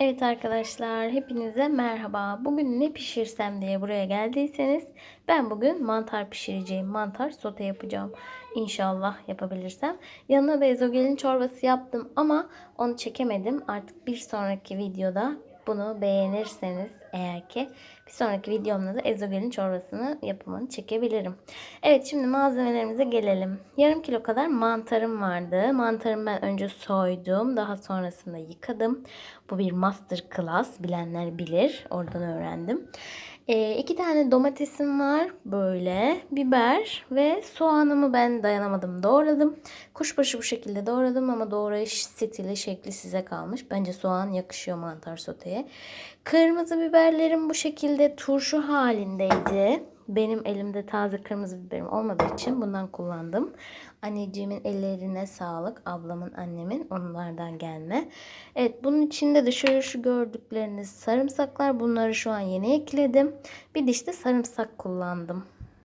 Evet arkadaşlar hepinize merhaba. Bugün ne pişirsem diye buraya geldiyseniz ben bugün mantar pişireceğim. Mantar sote yapacağım. İnşallah yapabilirsem. Yanına da ezogelin çorbası yaptım ama onu çekemedim. Artık bir sonraki videoda bunu beğenirseniz eğer ki bir sonraki videomda da ezogelin çorbasını yapımını çekebilirim. Evet şimdi malzemelerimize gelelim. Yarım kilo kadar mantarım vardı. Mantarımı ben önce soydum. Daha sonrasında yıkadım. Bu bir master class. Bilenler bilir. Oradan öğrendim. Ee, iki tane domatesim var. Böyle. Biber ve soğanımı ben dayanamadım doğradım. Kuşbaşı bu şekilde doğradım ama doğrayış stili şekli size kalmış. Bence soğan yakışıyor mantar soteye. Kırmızı biberlerim bu şekilde turşu halindeydi. Benim elimde taze kırmızı biberim olmadığı için bundan kullandım. Anneciğimin ellerine sağlık. Ablamın, annemin onlardan gelme. Evet bunun içinde de şöyle şu gördükleriniz sarımsaklar. Bunları şu an yeni ekledim. Bir diş de sarımsak kullandım.